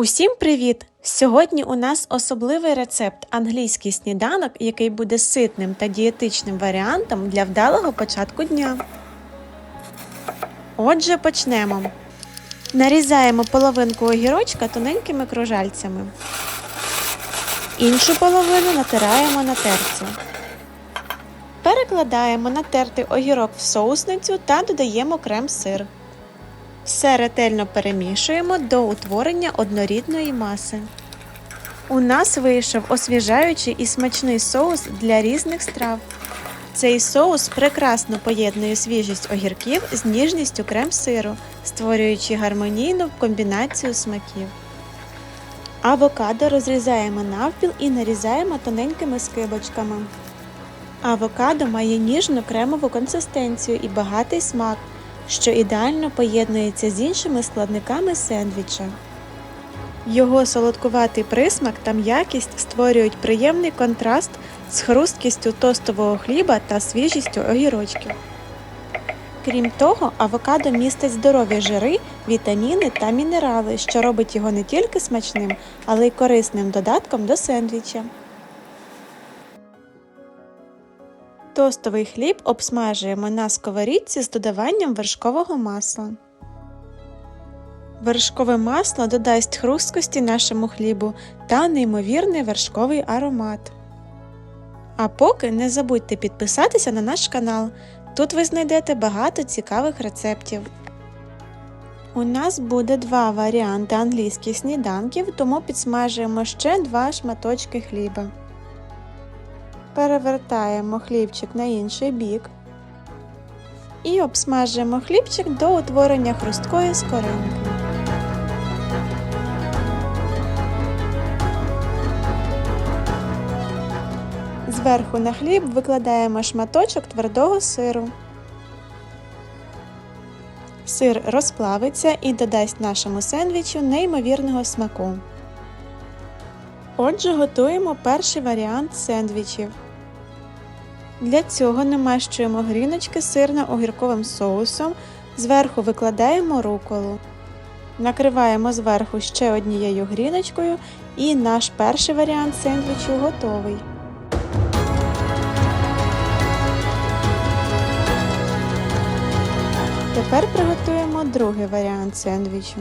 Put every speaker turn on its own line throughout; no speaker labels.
Усім привіт! Сьогодні у нас особливий рецепт англійський сніданок, який буде ситним та дієтичним варіантом для вдалого початку дня. Отже, почнемо. Нарізаємо половинку огірочка тоненькими кружальцями. Іншу половину натираємо на терці. Перекладаємо натертий огірок в соусницю та додаємо крем-сир. Все ретельно перемішуємо до утворення однорідної маси. У нас вийшов освіжаючий і смачний соус для різних страв. Цей соус прекрасно поєднує свіжість огірків з ніжністю крем-сиру, створюючи гармонійну комбінацію смаків. Авокадо розрізаємо навпіл і нарізаємо тоненькими скибочками. Авокадо має ніжну кремову консистенцію і багатий смак, що ідеально поєднується з іншими складниками сендвіча. Його солодкуватий присмак та м'якість створюють приємний контраст з хрусткістю тостового хліба та свіжістю огірочків. Крім того, авокадо містить здорові жири, вітаміни та мінерали, що робить його не тільки смачним, але й корисним додатком до сендвіча. Тостовий хліб обсмажуємо на сковорідці з додаванням вершкового масла. Вершкове масло додасть хрусткості нашому хлібу та неймовірний вершковий аромат. А поки не забудьте підписатися на наш канал. Тут ви знайдете багато цікавих рецептів. У нас буде два варіанти англійських сніданків, тому підсмажуємо ще два шматочки хліба. Перевертаємо хлібчик на інший бік і обсмажуємо хлібчик до утворення хрусткої скоринки. Зверху на хліб викладаємо шматочок твердого сиру. Сир розплавиться і додасть нашому сендвічу неймовірного смаку. Отже, готуємо перший варіант сендвічів. Для цього намащуємо гріночки сирно-огірковим соусом, зверху викладаємо руколу. Накриваємо зверху ще однією гріночкою і наш перший варіант сендвічу готовий. Тепер приготуємо другий варіант сендвічу.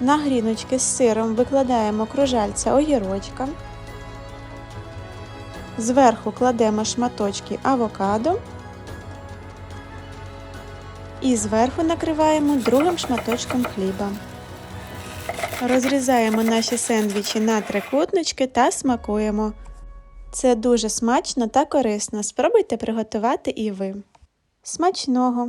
На гріночки з сиром викладаємо кружальця огірочка. Зверху кладемо шматочки авокадо і зверху накриваємо другим шматочком хліба. Розрізаємо наші сендвічі на трикутнички та смакуємо. Це дуже смачно та корисно. Спробуйте приготувати і ви. Смачного!